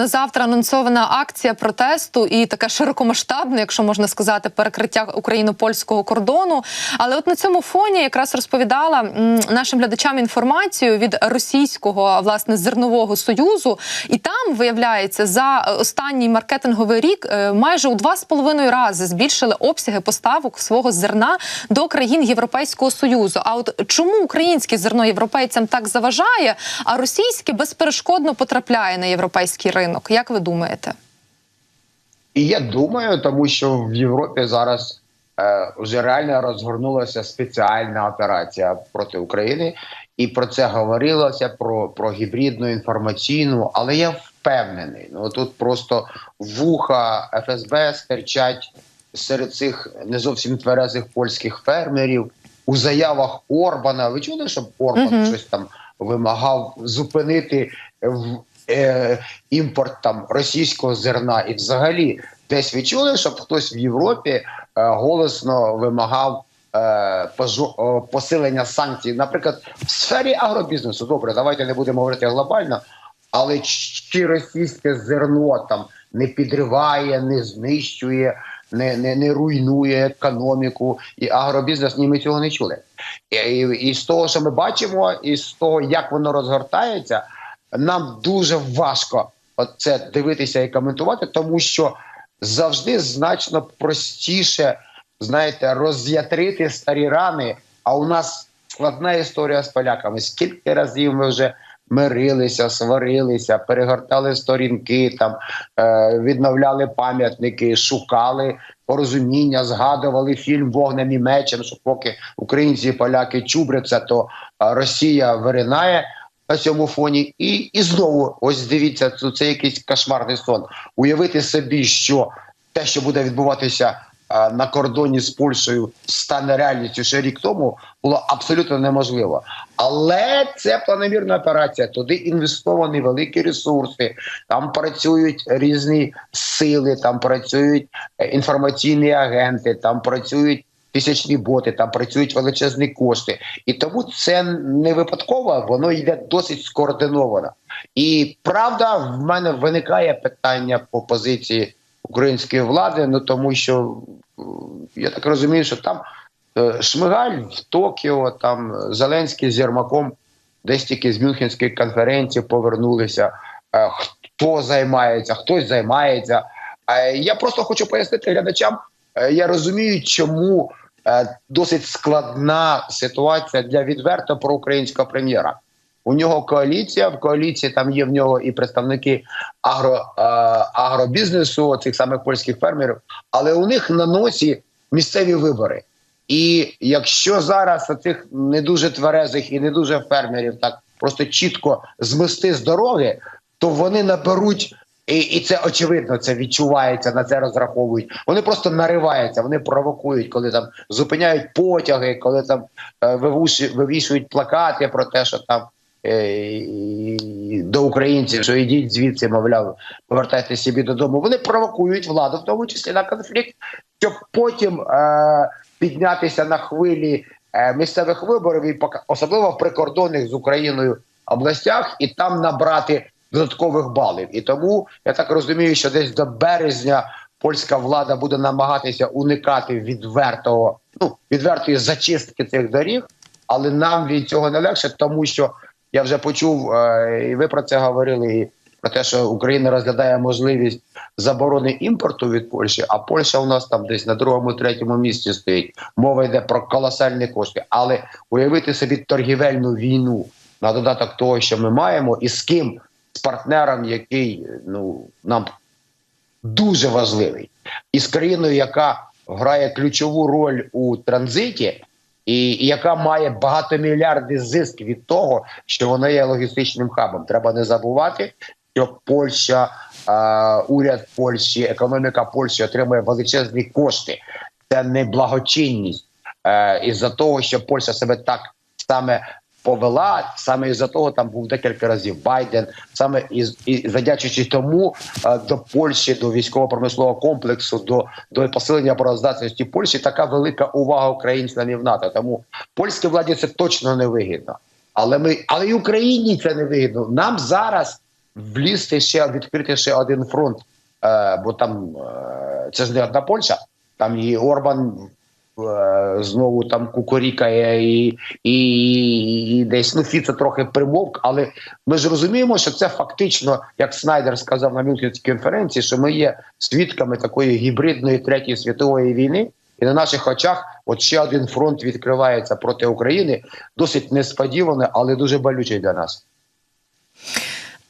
На завтра анонсована акція протесту і таке широкомасштабне, якщо можна сказати, перекриття україно-польського кордону. Але от на цьому фоні якраз розповідала нашим глядачам інформацію від російського власне зернового союзу, і там виявляється за останній маркетинговий рік е, майже у два з половиною рази збільшили обсяги поставок свого зерна до країн Європейського союзу. А от чому українське зерно європейцям так заважає, а російське безперешкодно потрапляє на європейський ринок? Як ви думаєте? І я думаю, тому що в Європі зараз е, вже реально розгорнулася спеціальна операція проти України, і про це говорилося про, про гібридну інформаційну. Але я впевнений, ну тут просто вуха ФСБ стирчать серед цих не зовсім тверезих польських фермерів у заявах Орбана. Ви чули, щоб Орбан Мгм. щось там вимагав зупинити в е, імпорт там російського зерна, і взагалі десь ви чули, щоб хтось в Європі е, голосно вимагав е, посилення санкцій, наприклад, в сфері агробізнесу. Добре, давайте не будемо говорити глобально, але чи російське зерно там не підриває, не знищує. Не, не, не руйнує економіку і агробізнес. Ні, ми цього не чули. І, і, і з того, що ми бачимо, і з того, як воно розгортається, нам дуже важко це дивитися і коментувати, тому що завжди значно простіше, знаєте, роз'ятрити старі рани. А у нас складна історія з поляками. Скільки разів ми вже мирилися, сварилися, перегортали сторінки, там е, відновляли пам'ятники, шукали порозуміння, згадували фільм Вогнем і мечем. Що поки українці і поляки чубряться, то е, Росія виринає на цьому фоні. І, і знову, ось дивіться, це, якийсь кошмарний сон. Уявити собі, що те, що буде відбуватися а, на кордоні з Польщею, стане реальністю ще рік тому, було абсолютно неможливо. Але це планомірна операція. Туди інвестовані великі ресурси, там працюють різні сили, там працюють е, інформаційні агенти, там працюють. Тисячні боти, там працюють величезні кошти, і тому це не випадково, воно йде досить скоординовано. І правда, в мене виникає питання по позиції української влади, ну тому що я так розумію, що там е, Шмигаль в Токіо, там Зеленський з Єрмаком десь тільки з Мюнхенської конференції повернулися. Е, Хто займається, хтось займається. Е, Я просто хочу пояснити глядачам. Я розумію, чому досить складна ситуація для відверто проукраїнського прем'єра. У нього коаліція. В коаліції там є в нього і представники агро, е, агробізнесу, цих самих польських фермерів, але у них на носі місцеві вибори. І якщо зараз цих не дуже тверезих і не дуже фермерів так просто чітко змести з дороги, то вони наберуть. І, і це очевидно, це відчувається, на це розраховують. Вони просто нариваються, вони провокують, коли там зупиняють потяги, коли там е, вивішують плакати про те, що там е, до українців, що йдіть звідси, мовляв, повертайтеся собі додому. Вони провокують владу, в тому числі на конфлікт, щоб потім е, піднятися на хвилі е, місцевих виборів, і особливо в прикордонних з Україною областях, і там набрати додаткових балів. І тому я так розумію, що десь до березня польська влада буде намагатися уникати відвертого, ну відвертої зачистки цих доріг, але нам від цього не легше, тому що я вже почув, е, і ви про це говорили. І про те, що Україна розглядає можливість заборони імпорту від Польщі, а Польща у нас там десь на другому, третьому місці стоїть. Мова йде про колосальні кошти. Але уявити собі торгівельну війну на додаток того, що ми маємо, і з ким з партнером, який ну нам дуже важливий, і з країною, яка грає ключову роль у транзиті, і, яка має багатомільярдний зиск від того, що вона є логістичним хабом. Треба не забувати, що Польща, е, уряд Польщі, економіка Польщі отримує величезні кошти. Це не благочинність е, із-за того, що Польща себе так саме повела. Саме із-за того там був декілька разів Байден, саме із і завдячуючи тому е, до Польщі, до військово-промислового комплексу, до, до посилення обороноздатності Польщі така велика увага українцям і в НАТО. Тому польській владі це точно не вигідно. Але ми, але й Україні це не вигідно. Нам зараз влізти ще відкрити ще один фронт. Е, бо там е, це ж не одна Польща, там і Орбан знову там кукурікає, і, і, і десь ну Фіцо трохи примовк, але ми ж розуміємо, що це фактично, як Снайдер сказав на Мюнхенській конференції, що ми є свідками такої гібридної третьої світової війни. І на наших очах от ще один фронт відкривається проти України, досить несподіваний, але дуже болючий для нас.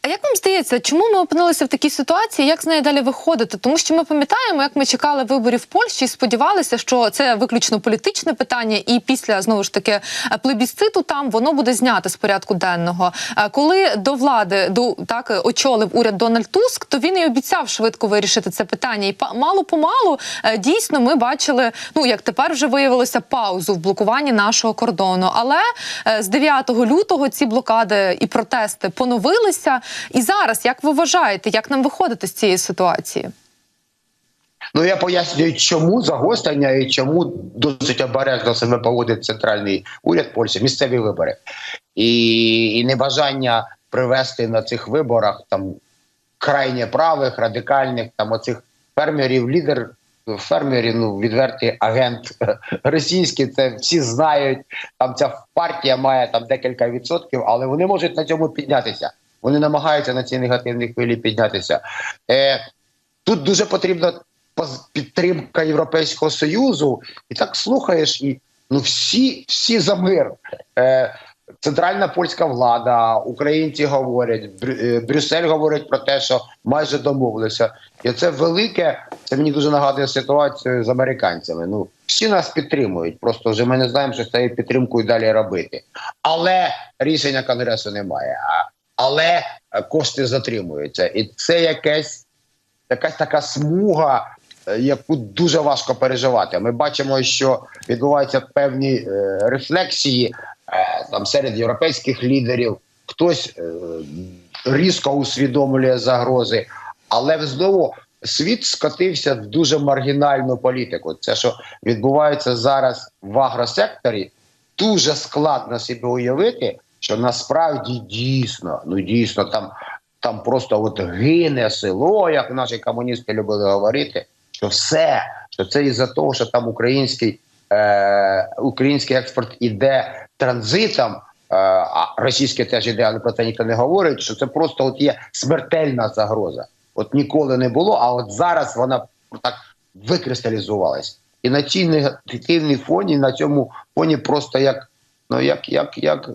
А як вам здається, чому ми опинилися в такій ситуації? Як з неї далі виходити? Тому що ми пам'ятаємо, як ми чекали виборів в Польщі і сподівалися, що це виключно політичне питання, і після знову ж таки плебісциту там воно буде знято з порядку денного. Коли до влади до так очолив уряд Дональд Туск, то він і обіцяв швидко вирішити це питання. І мало помалу е, дійсно ми бачили, ну як тепер вже виявилося, паузу в блокуванні нашого кордону. Але е, з 9 лютого ці блокади і протести поновилися. І зараз, як ви вважаєте, як нам виходити з цієї ситуації? Ну я пояснюю, чому загострення і чому досить обережно себе поводить центральний уряд Польщі, місцеві вибори, і, і небажання привести на цих виборах там крайне правих, радикальних там оцих фермерів, лідер. Фермерів, ну відвертий агент російський, це всі знають. Там ця партія має там декілька відсотків, але вони можуть на цьому піднятися. Вони намагаються на цій негативній хвилі піднятися. Е, Тут дуже потрібна підтримка Європейського Союзу, і так слухаєш, і ну всі, всі за мир. Е, Центральна польська влада, українці говорять, е, Брюссель говорить про те, що майже домовилися. І це велике. Це мені дуже нагадує ситуацію з американцями. Ну всі нас підтримують. Просто вже ми не знаємо, що з цією підтримкою далі робити. Але рішення конгресу немає. Але е, кошти затримуються, і це якесь якась така смуга, е, яку дуже важко переживати. Ми бачимо, що відбуваються певні е, рефлексії е, там серед європейських лідерів. Хтось е, різко усвідомлює загрози, але знову світ скотився в дуже маргінальну політику. Це що відбувається зараз в агросекторі, дуже складно собі уявити, що насправді дійсно, ну дійсно там там просто от гине село, як наші комуністи любили говорити, що все, що це із-за того, що там український, е, український експорт іде транзитом, е, а російський теж іде, але про це ніхто не говорить. Що це просто от є смертельна загроза. От ніколи не було, а от зараз вона так викристалізувалась. І на цій негативній фоні, на цьому фоні просто як ну як, як, як е,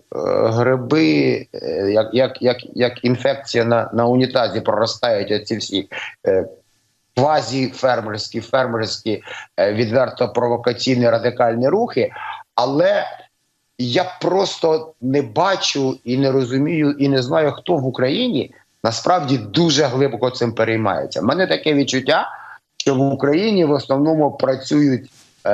гриби, е, як, як, як, як інфекція на, на унітазі проростають оці всі е, квазі-фермерські, фермерські, е, відверто провокаційні радикальні рухи. Але я просто не бачу і не розумію, і не знаю, хто в Україні насправді дуже глибоко цим переймається. У мене таке відчуття, що в Україні в основному працюють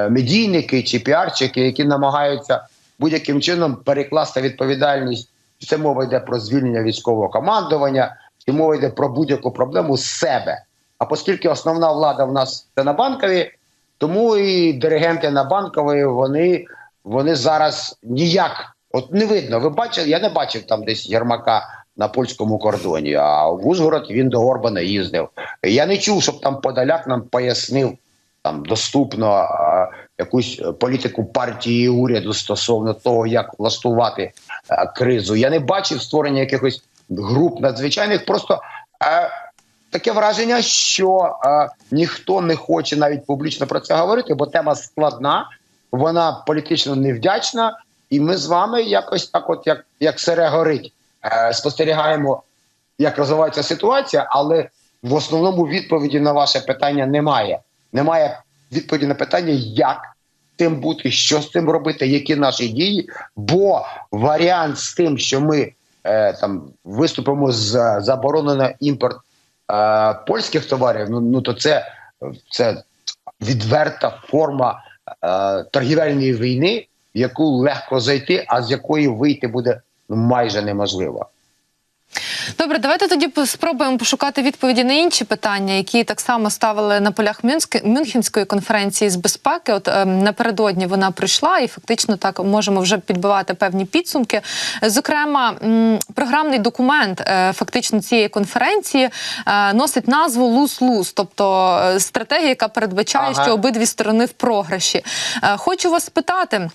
медійники чи піарчики, які намагаються будь-яким чином перекласти відповідальність. Це мова йде про звільнення військового командування, чи мова йде про будь-яку проблему з себе. А оскільки основна влада в нас це на банкові, тому і диригенти на банкової вони, вони зараз ніяк от не видно. Ви бачили, я не бачив там десь Єрмака на польському кордоні, а в Ужгород він до Орбана їздив. Я не чув, щоб там Подоляк нам пояснив там доступно якусь політику партії уряду стосовно того, як влаштувати кризу. Я не бачив створення якихось груп надзвичайних. Просто а, таке враження, що а, ніхто не хоче навіть публічно про це говорити, бо тема складна, вона політично невдячна, і ми з вами якось так, от як, як сере горить, е, спостерігаємо, як розвивається ситуація, але в основному відповіді на ваше питання немає. Немає відповіді на питання, як тим бути, що з цим робити, які наші дії. Бо варіант з тим, що ми е, там виступимо з заборони на імпорт е, польських товарів, ну, ну то це, це відверта форма е, торгівельної війни, в яку легко зайти, а з якої вийти буде ну, майже неможливо. Добре, давайте тоді спробуємо пошукати відповіді на інші питання, які так само ставили на полях Мюнхенської конференції з безпеки. От ем, напередодні вона прийшла, і фактично так можемо вже підбивати певні підсумки. Зокрема, м, програмний документ е, фактично цієї конференції е, носить назву Лус-Лус, тобто е, стратегія, яка передбачає, Ага. що обидві сторони в програші. Е, Хочу вас спитати.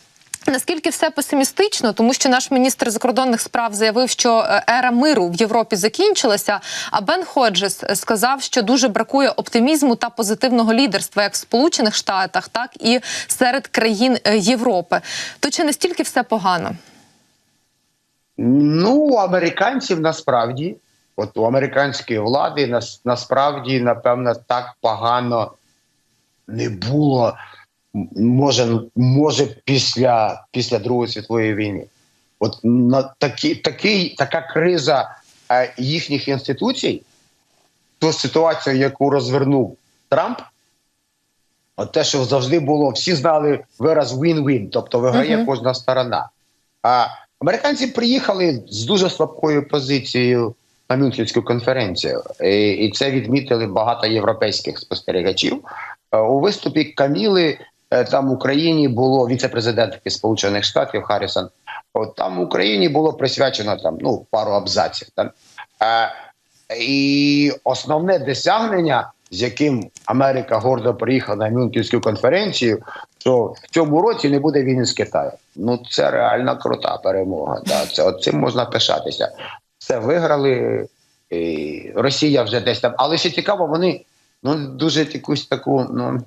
Наскільки все песимістично, тому що наш міністр закордонних справ заявив, що е, ера миру в Європі закінчилася. А Бен Ходжес сказав, що дуже бракує оптимізму та позитивного лідерства як в Сполучених Штатах, так і серед країн е, Європи. То чи настільки все погано? Ну, у американців насправді, от у американської влади нас, насправді, напевно, так погано не було. Може, може після, після Другої світової війни. От на такі, такий, така криза е, їхніх інституцій, ту ситуацію, яку розвернув Трамп, от те, що завжди було, всі знали вираз win-win, тобто виграє Мгм. кожна сторона. А американці приїхали з дуже слабкою позицією на Мюнхенську конференцію, і, і це відмітили багато європейських спостерігачів. Е, У виступі Каміли там в Україні було віце-президентки Сполучених Штатів Харрісон. От там в Україні було присвячено там ну пару абзаців. Там. Е, і основне досягнення, з яким Америка гордо приїхала на Мюнхенську конференцію, що в цьому році не буде війни з Китаєм. Ну це реально крута перемога. Да. Це цим можна пишатися. Це виграли. І Росія вже десь там. Але ще цікаво, вони ну дуже якусь таку ну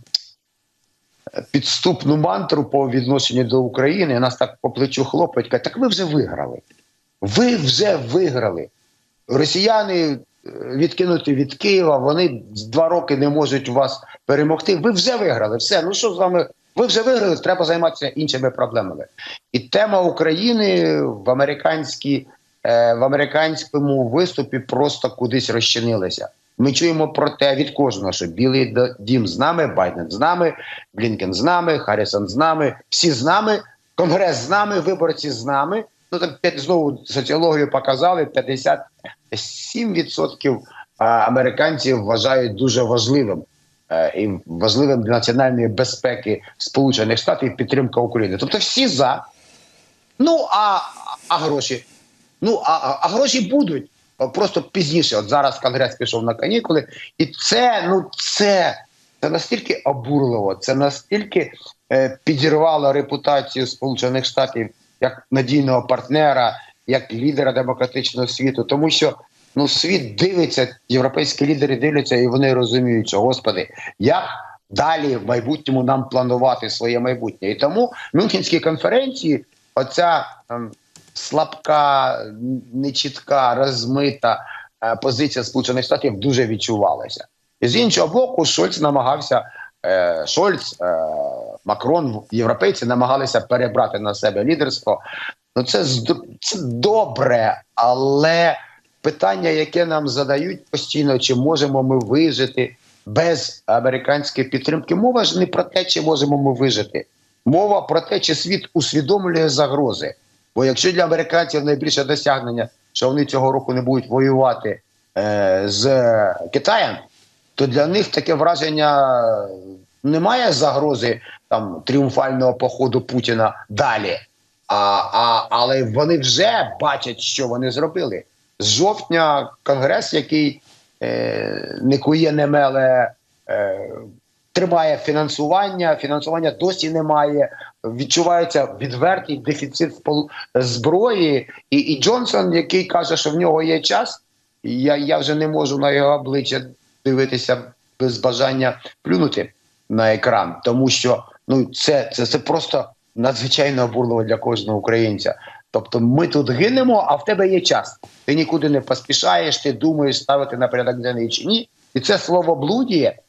підступну мантру по відношенню до України. Нас так по плечу хлопають. кажуть, Так ви вже виграли. Ви вже виграли. Росіяни е, відкинуті від Києва, вони два роки не можуть вас перемогти. Ви вже виграли. Все, ну що з вами? Ви вже виграли, треба займатися іншими проблемами. І тема України в американській, е, в американському виступі просто кудись розчинилася. Ми чуємо про те від кожного, що Білий дім з нами, Байден з нами, Блінкен з нами, Харрісон з нами, всі з нами, Конгрес з нами, виборці з нами. Ну там знову соціологію показали 57% а, американців вважають дуже важливим е, і важливим для національної безпеки Сполучених Штатів підтримка України. Тобто всі за. Ну а, а гроші? Ну а- а гроші будуть. Просто пізніше. От зараз Конгрес пішов на канікули, і це ну це, це настільки обурливо, це настільки е, підірвало репутацію Сполучених Штатів як надійного партнера, як лідера демократичного світу, тому що ну світ дивиться, європейські лідери дивляться, і вони розуміють, що господи, як далі в майбутньому нам планувати своє майбутнє. І тому Мюнхенські конференції, оця ем, слабка, нечітка, розмита е, позиція Сполучених Штатів дуже відчувалася. І з іншого боку, Шольц намагався. е, Шольц, е, Макрон, європейці намагалися перебрати на себе лідерство. Ну це це добре, але питання, яке нам задають постійно, чи можемо ми вижити без американської підтримки, мова ж не про те, чи можемо ми вижити. Мова про те, чи світ усвідомлює загрози. Бо якщо для американців найбільше досягнення, що вони цього року не будуть воювати е, з Китаєм, то для них таке враження немає загрози там тріумфального походу Путіна далі. А, а, але вони вже бачать, що вони зробили. З жовтня конгрес, який е, не кує, не меле, е, тримає фінансування. Фінансування досі немає. Відчувається відвертий дефіцит зброї. І, і Джонсон, який каже, що в нього є час, я, я вже не можу на його обличчя дивитися без бажання плюнути на екран, тому що ну це, це, це просто надзвичайно обурливо для кожного українця. Тобто ми тут гинемо, а в тебе є час. Ти нікуди не поспішаєш, ти думаєш ставити на порядок денний чи ні. І це слово блудіє,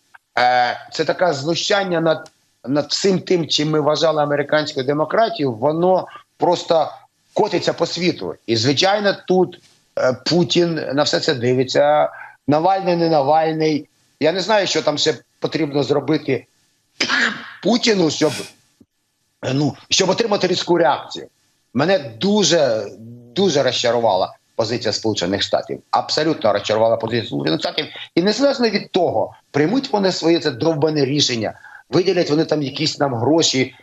це таке знущання над, над всім тим, чим ми вважали американську демократію, воно просто котиться по світу. І звичайно, тут е, Путін на все це дивиться. Навальний, не Навальний. Я не знаю, що там ще потрібно зробити Путіну, щоб ну щоб отримати різку реакцію. Мене дуже дуже розчарувала позиція Сполучених Штатів. Абсолютно розчарувала позиція Сполучених Штатів. І незалежно від того, приймуть вони своє це довбане рішення, виділять вони там якісь нам гроші,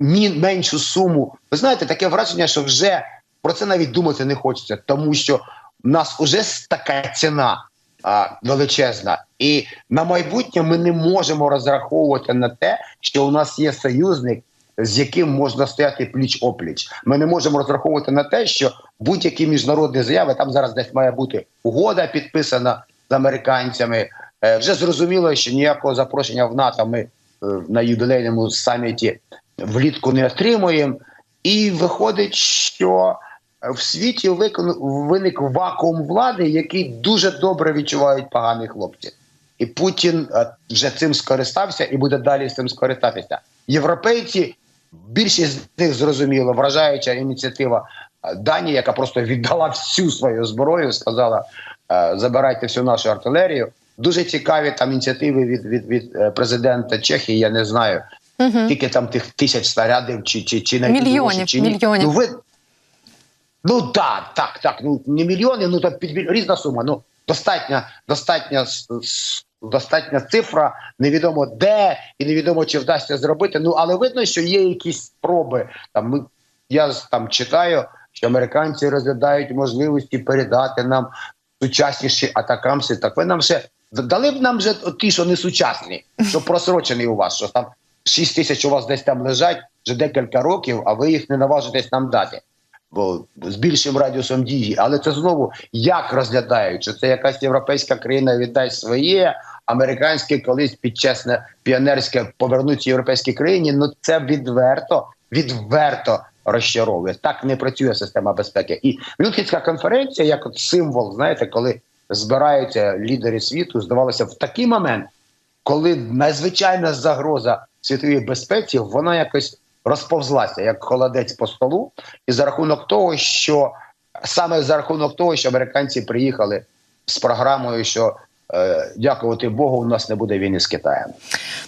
ні меншу суму. Ви знаєте, таке враження, що вже про це навіть думати не хочеться, тому що в нас уже така ціна а, величезна, і на майбутнє ми не можемо розраховувати на те, що у нас є союзник, з яким можна стояти пліч опліч. Ми не можемо розраховувати на те, що будь-які міжнародні заяви там зараз десь має бути угода підписана з американцями. Е, вже зрозуміло, що ніякого запрошення в НАТО ми е, на юбілейному саміті влітку не отримуємо. І виходить, що в світі виник вакуум влади, який дуже добре відчувають погані хлопці. І Путін е, вже цим скористався і буде далі з цим скористатися. Європейці, більшість з них зрозуміло, вражаюча ініціатива Данії, яка просто віддала всю свою зброю, сказала: забирайте всю нашу артилерію. Дуже цікаві там ініціативи від, від, від е, президента Чехії. Я не знаю, Угу. скільки там тих тисяч снарядів, чи чи, чи навіть Мільйонів, чи ні. мільйонів. Ну ви ну так, так, так. Ну не мільйони, ну так під різна сума. Ну достатня, достатня достатня цифра. Невідомо де і невідомо чи вдасться зробити. Ну але видно, що є якісь спроби. Там ми я там читаю, що американці розглядають можливості передати нам сучасніші атакамси. Так ви нам ще дали б нам вже ті, що не сучасні, що просрочений у вас, що там 6 тисяч у вас десь там лежать вже декілька років, а ви їх не наважитесь нам дати. Бо з більшим радіусом дії, але це знову як розглядають, що це якась європейська країна віддасть своє, американське колись підчесне піонерське повернуться європейській країні. Ну це відверто, відверто розчаровує. Так не працює система безпеки. І Мюнхенська конференція, як от символ, знаєте, коли збираються лідери світу, здавалося, в такий момент, коли надзвичайна загроза світовій безпеці, вона якось розповзлася як холодець по столу, і за рахунок того, що саме за рахунок того, що американці приїхали з програмою, що дякувати Богу, у нас не буде війни з Китаєм.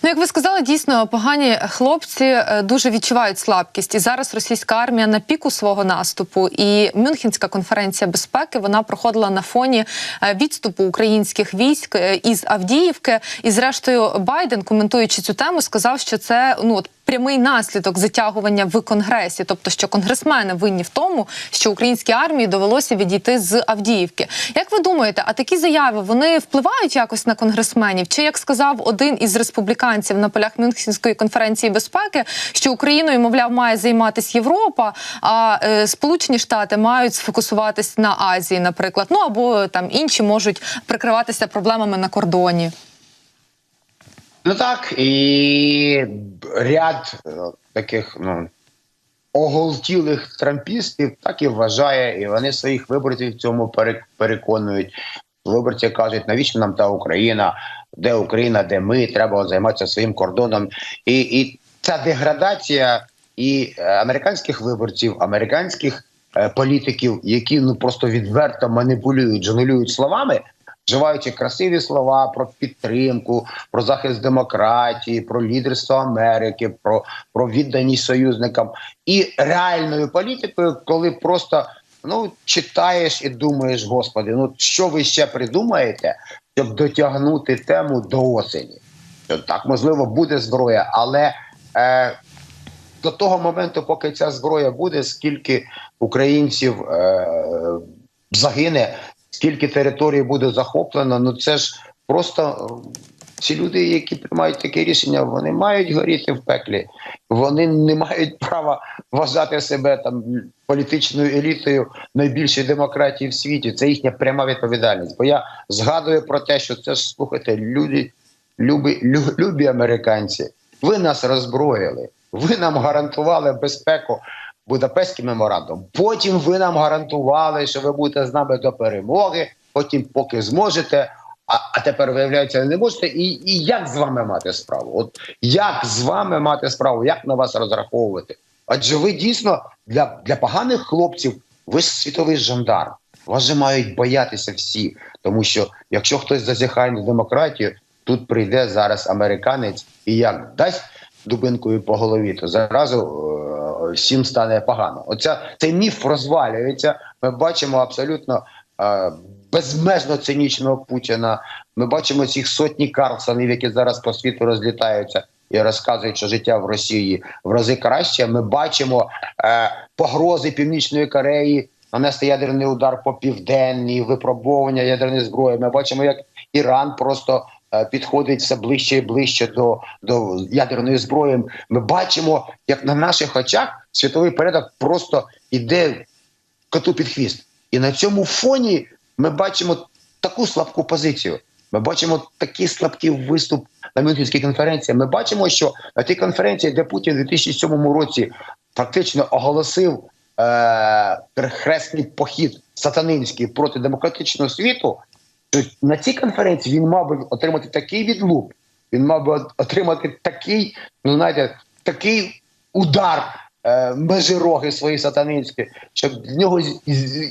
Ну, як ви сказали, дійсно погані хлопці е, дуже відчувають слабкість. І зараз російська армія на піку свого наступу. І Мюнхенська конференція безпеки вона проходила на фоні е, відступу українських військ е, із Авдіївки. І, зрештою, Байден, коментуючи цю тему, сказав, що це ну от. Прямий наслідок затягування в конгресі, тобто що конгресмени винні в тому, що українській армії довелося відійти з Авдіївки. Як ви думаєте, а такі заяви вони впливають якось на конгресменів? Чи як сказав один із республіканців на полях Мюнхенської конференції безпеки, що Україною, мовляв, має займатися Європа, а е, Сполучені Штати мають сфокусуватись на Азії, наприклад, ну або там інші можуть прикриватися проблемами на кордоні? Ну так, і ряд е, таких ну, оголтілих трампістів так і вважає, і вони своїх виборців в цьому переконують. Виборці кажуть, навіщо нам та Україна, де Україна, де ми, треба займатися своїм кордоном. І, і ця деградація і е, американських виборців, американських е, політиків, які ну просто відверто маніпулюють, жонглюють словами, вживаючи красиві слова про підтримку, про захист демократії, про лідерство Америки, про, про відданість союзникам і реальною політикою, коли просто ну читаєш і думаєш, господи, ну що ви ще придумаєте, щоб дотягнути тему до осені? Так, можливо, буде зброя, але е, до того моменту, поки ця зброя буде, скільки українців е, загине, скільки територій буде захоплено, ну це ж просто е, ці люди, які приймають таке рішення, вони мають горіти в пеклі. Вони не мають права вважати себе там політичною елітою найбільшої демократії в світі. Це їхня пряма відповідальність. Бо я згадую про те, що це ж слухайте, люди, любі, любі американці. Ви нас роззброїли, ви нам гарантували безпеку. Будапештський меморандум. Потім ви нам гарантували, що ви будете з нами до перемоги. Потім, поки зможете. А, а тепер виявляється, не можете. І, і як з вами мати справу? От як з вами мати справу? Як на вас розраховувати? Адже ви дійсно для, для поганих хлопців, ви світовий жандарм. Вас же мають боятися всі, тому що якщо хтось зазіхає на демократію, тут прийде зараз американець і як дасть дубинкою по голові, то зразу е, всім стане погано. Оця цей міф розвалюється. Ми бачимо абсолютно е, безмежно цинічного Путіна. Ми бачимо цих сотні Карлсонів, які зараз по світу розлітаються і розказують, що життя в Росії в рази краще. Ми бачимо е, погрози Північної Кореї. Нанести ядерний удар по південній, випробовування ядерної зброї. Ми бачимо, як Іран просто підходить все ближче і ближче до, до ядерної зброї. Ми бачимо, як на наших очах світовий порядок просто іде коту під хвіст. І на цьому фоні ми бачимо таку слабку позицію. Ми бачимо такий слабкий виступ на Мюнхенській конференції. Ми бачимо, що на тій конференції, де Путін у 2007 році фактично оголосив е- хресний похід сатанинський проти демократичного світу, то на цій конференції він мав би отримати такий відлуп, він мав би отримати такий, ну знаєте, такий удар е, межироги свої сатанинські, щоб з нього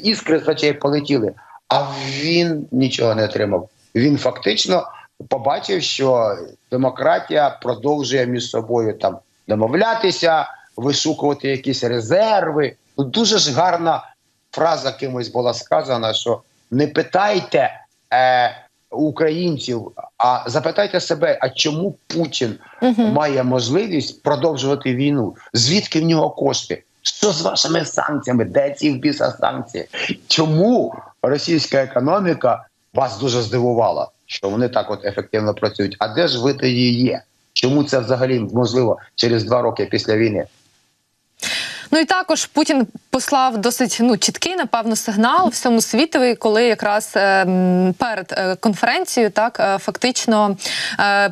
іскри з очей полетіли. А він нічого не отримав. Він фактично побачив, що демократія продовжує між собою там домовлятися, вишукувати якісь резерви. Ну, дуже ж гарна фраза кимось була сказана, що не питайте е, українців, а запитайте себе, а чому Путін має можливість продовжувати війну? Звідки в нього кошти? Що з вашими санкціями? Де ці в біса санкції? Чому російська економіка вас дуже здивувала, що вони так от ефективно працюють? А де ж ви тоді є? Чому це взагалі можливо через два роки після війни? Ну і також Путін послав досить ну чіткий, напевно, сигнал всьому світові, коли якраз е, перед е, конференцією так е, фактично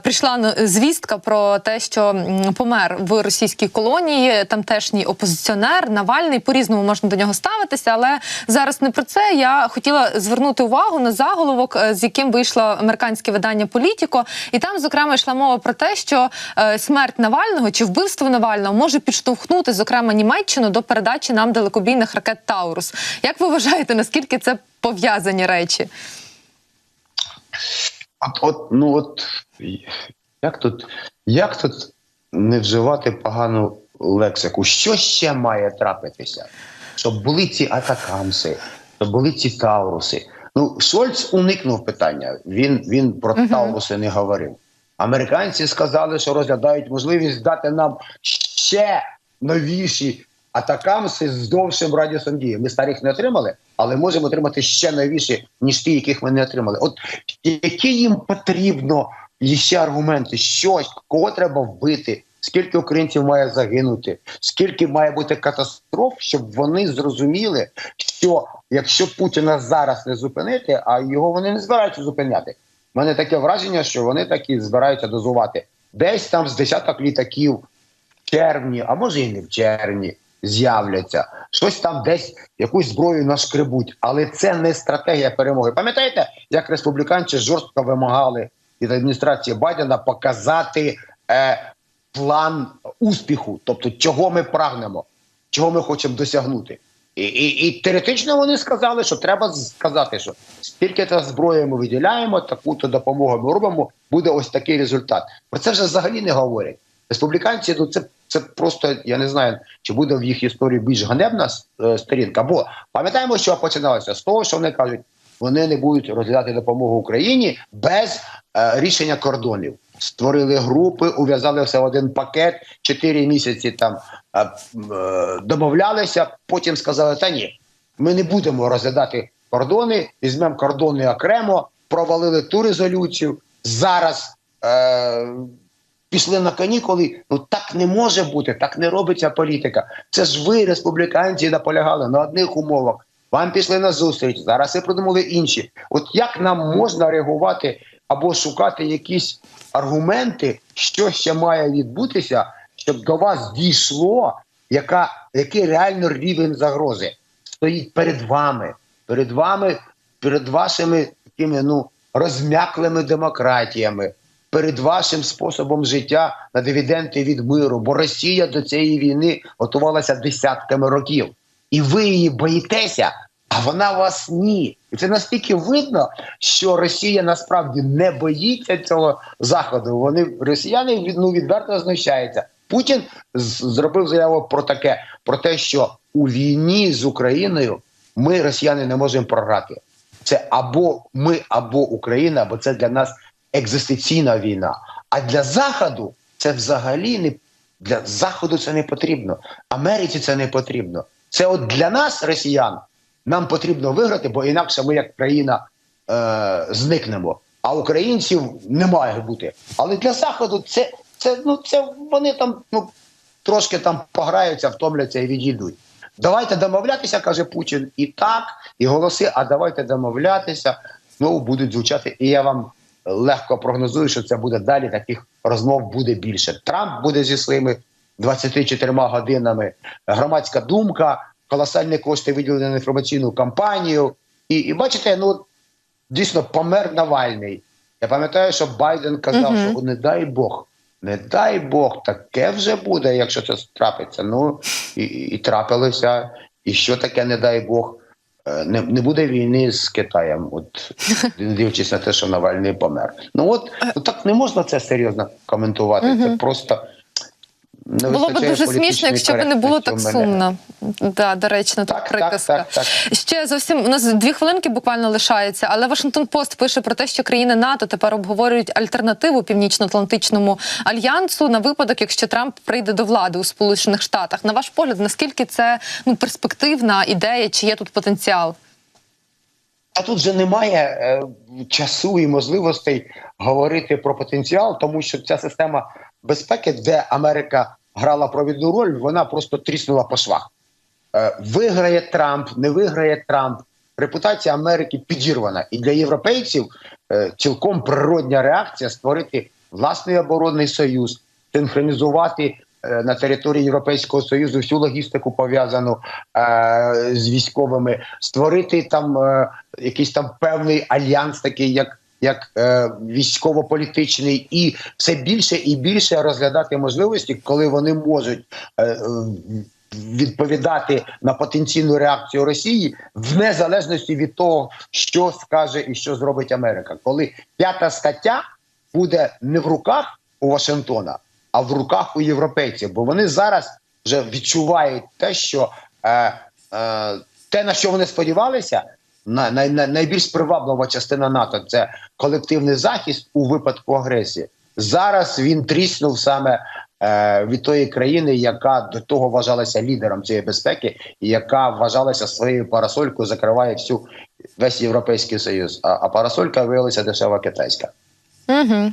прийшла звістка про те, що помер в російській колонії тамтешній опозиціонер Навальний. По різному можна до нього ставитися, але зараз не про це. Я хотіла звернути увагу на заголовок, з яким вийшло американське видання Політіко, і там, зокрема, йшла мова про те, що смерть Навального чи вбивство Навального може підштовхнути, зокрема, Німеччину до передачі нам далекобійних ракет Таурус. Як ви вважаєте, наскільки це пов'язані речі? От, от, ну от як тут, як тут не вживати погану лексику? Що ще має трапитися? Щоб були ці атакамси, щоб були ці тауруси. Ну, Шольц уникнув питання. Він, він про Мгм. тауруси не говорив. Американці сказали, що розглядають можливість дати нам ще новіші атакамси з довшим радіусом дії. Ми старих не отримали, але можемо отримати ще новіші, ніж ті, яких ми не отримали. От які їм потрібно ще аргументи, щось, кого треба вбити, скільки українців має загинути, скільки має бути катастроф, щоб вони зрозуміли, що якщо Путіна зараз не зупинити, а його вони не збираються зупиняти. У мене таке враження, що вони такі збираються дозувати. Десь там з десяток літаків в червні, а може і не в червні, з'являться. Щось там десь якусь зброю нашкребуть, але це не стратегія перемоги. Пам'ятаєте, як республіканці жорстко вимагали від адміністрації Байдена показати е, план успіху, тобто чого ми прагнемо, чого ми хочемо досягнути. І, і, і теоретично вони сказали, що треба сказати, що стільки та зброї ми виділяємо, таку-то допомогу ми робимо, буде ось такий результат. Про це вже взагалі не говорять. Республіканці, ну це, це просто я не знаю, чи буде в їх історії більш ганебна е, сторінка. Бо пам'ятаємо, що починалося з того, що вони кажуть, вони не будуть розглядати допомогу Україні без е, рішення кордонів. Створили групи, ув'язали все в один пакет, чотири місяці там е, е, домовлялися. Потім сказали: та ні, ми не будемо розглядати кордони, візьмемо кордони окремо, провалили ту резолюцію. Зараз е, пішли на канікули. Ну так не може бути, так не робиться політика. Це ж ви, республіканці, наполягали на одних умовах. Вам пішли на зустріч. Зараз ви придумали інші. От як нам можна реагувати або шукати якісь аргументи, що ще має відбутися, щоб до вас дійшло, яка, який реально рівень загрози стоїть перед вами, перед вами, перед вашими такими ну розм'яклими демократіями, перед вашим способом життя на дивіденди від миру. Бо Росія до цієї війни готувалася десятками років, і ви її боїтеся. А вона вас ні, і це настільки видно, що Росія насправді не боїться цього заходу. Вони росіяни ну, відверто знущаються. Путін зробив заяву про таке: про те, що у війні з Україною ми, росіяни, не можемо програти. Це або ми, або Україна, бо це для нас екзистенційна війна. А для Заходу це взагалі не для Заходу це не потрібно. Америці це не потрібно. Це от для нас, росіян, нам потрібно виграти, бо інакше ми, як країна, е, зникнемо. А українців не має бути. Але для Заходу це, це, ну, це вони там ну, трошки там пограються, втомляться і відійдуть. Давайте домовлятися, каже Путін, і так, і голоси, а давайте домовлятися. Знову будуть звучати. І я вам легко прогнозую, що це буде далі. Таких розмов буде більше. Трамп буде зі своїми 24 годинами. Громадська думка, колосальні кошти виділені на інформаційну кампанію. І, і бачите, ну дійсно помер Навальний. Я пам'ятаю, що Байден казав, Мгм. що не дай Бог. Не дай Бог, таке вже буде, якщо це трапиться. Ну і, і трапилося. І що таке, не дай Бог, не, не буде війни з Китаєм, от дивлячись на те, що Навальний помер. Ну от ну, так не можна це серйозно коментувати. Це просто не Було б дуже смішно, якщо б не було так мене. сумно. Да, доречно, так, Так, так, приказка. так, так. Ще зовсім у нас дві хвилинки буквально лишається, але Вашингтон Пост пише про те, що країни НАТО тепер обговорюють альтернативу Північно-Атлантичному альянсу на випадок, якщо Трамп прийде до влади у Сполучених Штатах. На ваш погляд, наскільки це ну перспективна ідея, чи є тут потенціал? А тут же немає е, часу і можливостей говорити про потенціал, тому що ця система безпеки, де Америка грала провідну роль, вона просто тріснула по швах. Е, виграє Трамп, не виграє Трамп. Репутація Америки підірвана. І для європейців е, цілком природня реакція створити власний оборонний союз, синхронізувати е, на території Європейського союзу всю логістику пов'язану з військовими, створити там якийсь там певний альянс, такий як. Як е, військово-політичний, і все більше і більше розглядати можливості, коли вони можуть е, відповідати на потенційну реакцію Росії в незалежності від того, що скаже і що зробить Америка, коли п'ята стаття буде не в руках у Вашингтона, а в руках у європейців, бо вони зараз вже відчувають те, що е, е, те, на що вони сподівалися, най, най, найбільш приваблива частина НАТО це колективний захист у випадку агресії. Зараз він тріснув саме е, від тої країни, яка до того вважалася лідером цієї безпеки, і яка вважалася своєю парасолькою, закриває всю весь європейський союз. А, а парасолька виявилася дешева китайська. Угу.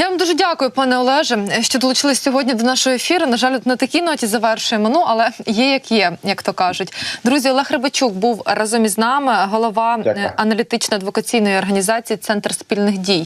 Я вам дуже дякую, пане Олеже, що долучились сьогодні до нашого ефіру. На жаль, на такій ноті завершуємо. Ну але є як є, як то кажуть. Друзі, Олег Рибачук був разом із нами, голова е, аналітично-адвокаційної організації Центр спільних дій.